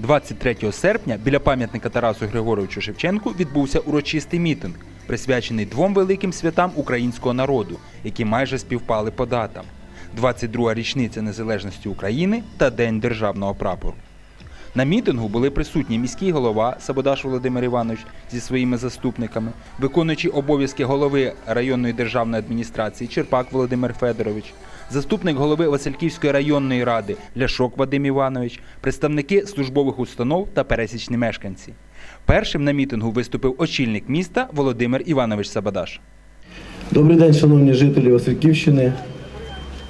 23 серпня біля пам'ятника Тарасу Григоровичу Шевченку відбувся урочистий мітинг, присвячений двом великим святам українського народу, які майже співпали по датам: 22 річниця незалежності України та День державного прапору. На мітингу були присутні міський голова Сабодаш Володимир Іванович зі своїми заступниками, виконуючий обов'язки голови районної державної адміністрації Черпак Володимир Федорович, заступник голови Васильківської районної ради Ляшок Вадим Іванович, представники службових установ та пересічні мешканці. Першим на мітингу виступив очільник міста Володимир Іванович Сабадаш. Добрий день, шановні жителі Васильківщини.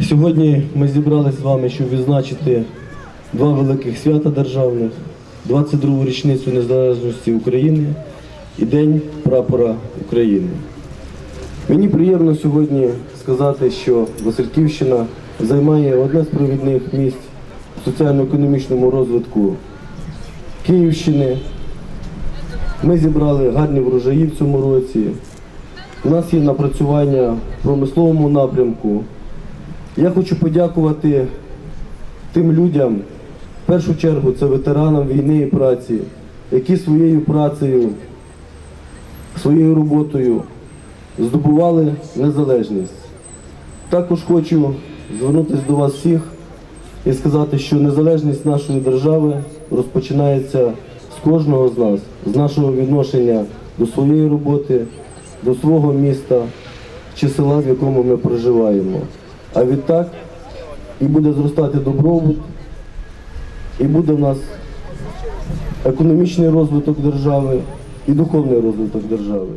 Сьогодні ми зібралися з вами, щоб відзначити два великих свята державних: 22-гу річницю незалежності України і День прапора України. Мені приємно сьогодні сказати, що Васильківщина займає одне з провідних місць у соціально-економічному розвитку Київщини. Ми зібрали гарні врожаї в цьому році. У нас є напрацювання в промисловому напрямку. Я хочу подякувати тим людям, в першу чергу це ветеранам війни і праці, які своєю працею, своєю роботою здобували незалежність. Також хочу звернутися до вас всіх і сказати, що незалежність нашої держави розпочинається з кожного з нас, з нашого відношення до своєї роботи, до свого міста чи села, в якому ми проживаємо. А відтак і буде зростати добробут, і буде в нас економічний розвиток держави і духовний розвиток держави.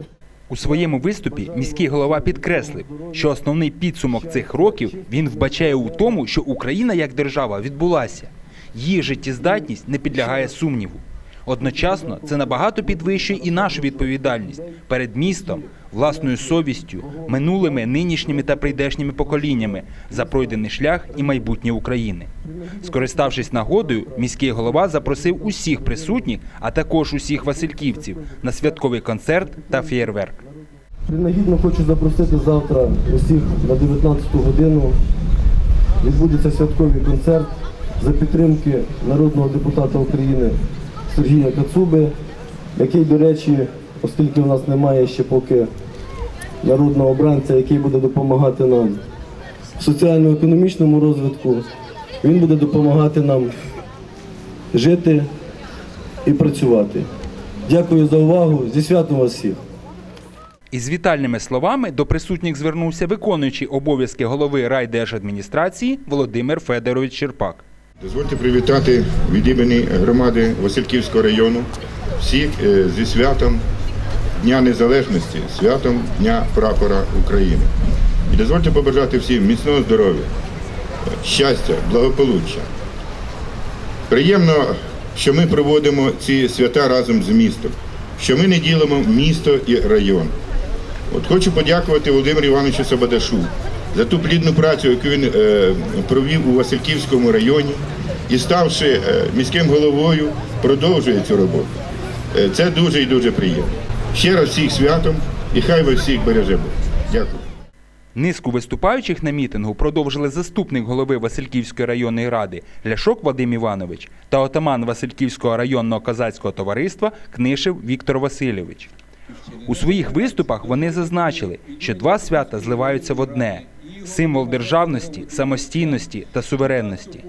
У своєму виступі міський голова підкреслив, що основний підсумок цих років він вбачає у тому, що Україна як держава відбулася. Її життєздатність не підлягає сумніву. Одночасно це набагато підвищує і нашу відповідальність перед містом, власною совістю, минулими, нинішніми та прийдешніми поколіннями за пройдений шлях і майбутнє України. Скориставшись нагодою, міський голова запросив усіх присутніх, а також усіх васильківців на святковий концерт та фєєрверк. Принагідно хочу запросити завтра усіх на 19 годину. Відбудеться святковий концерт за підтримки народного депутата України Сергія Кацуби, який, до речі, оскільки в нас немає ще поки народного обранця, який буде допомагати нам в соціально-економічному розвитку, він буде допомагати нам жити і працювати. Дякую за увагу. Зі святом вас всіх! Із вітальними словами до присутніх звернувся виконуючий обов'язки голови райдержадміністрації Володимир Федорович Черпак. Дозвольте привітати від імені громади Васильківського району всіх е, зі святом Дня Незалежності, святом Дня Прапора України. І дозвольте побажати всім міцного здоров'я, щастя, благополуччя. Приємно, що ми проводимо ці свята разом з містом, що ми не ділимо місто і район. От хочу подякувати Володимиру Івановичу Сабадашу за ту плідну працю, яку він е, провів у Васильківському районі і ставши е, міським головою, продовжує цю роботу. Е, це дуже і дуже приємно. Ще раз всіх святом і хай вас всіх береже Бог. Дякую. Низку виступаючих на мітингу продовжили заступник голови Васильківської районної ради Ляшок Вадим Іванович та отаман Васильківського районного козацького товариства Книшев Віктор Васильович. У своїх виступах вони зазначили, що два свята зливаються в одне символ державності, самостійності та суверенності.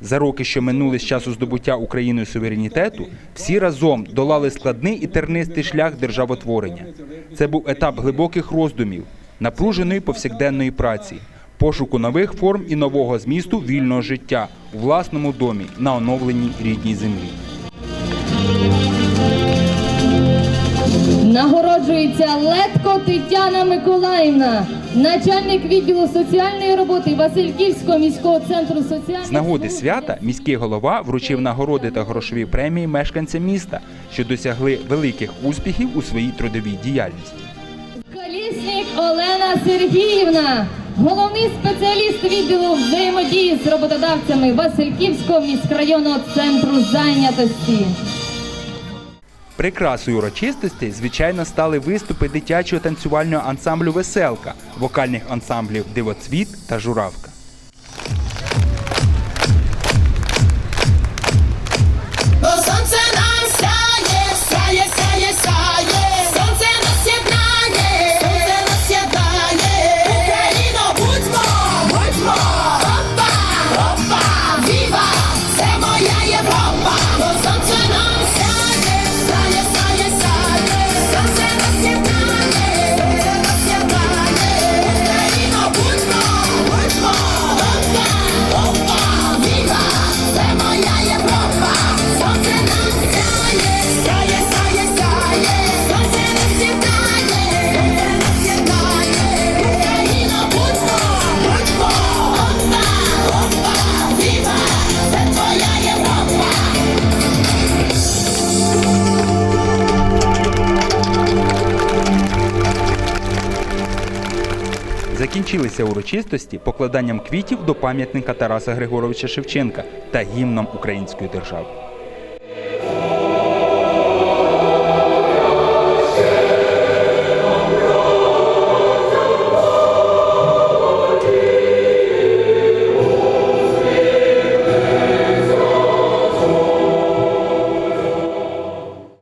За роки, що минули з часу здобуття Україною суверенітету, всі разом долали складний і тернистий шлях державотворення. Це був етап глибоких роздумів, напруженої повсякденної праці, пошуку нових форм і нового змісту вільного життя у власному домі на оновленій рідній землі. Нагороджується Летко Тетяна Миколаївна, начальник відділу соціальної роботи Васильківського міського центру соціальної З нагоди свята міський голова вручив нагороди та грошові премії мешканцям міста, що досягли великих успіхів у своїй трудовій діяльності. Колісник Олена Сергіївна, головний спеціаліст відділу взаємодії з роботодавцями Васильківського міськрайонного центру зайнятості. Прикрасою урочистостей, звичайно, стали виступи дитячого танцювального ансамблю Веселка, вокальних ансамблів Дивоцвіт та Журавка. Закінчилися урочистості покладанням квітів до пам'ятника Тараса Григоровича Шевченка та гімном української держави.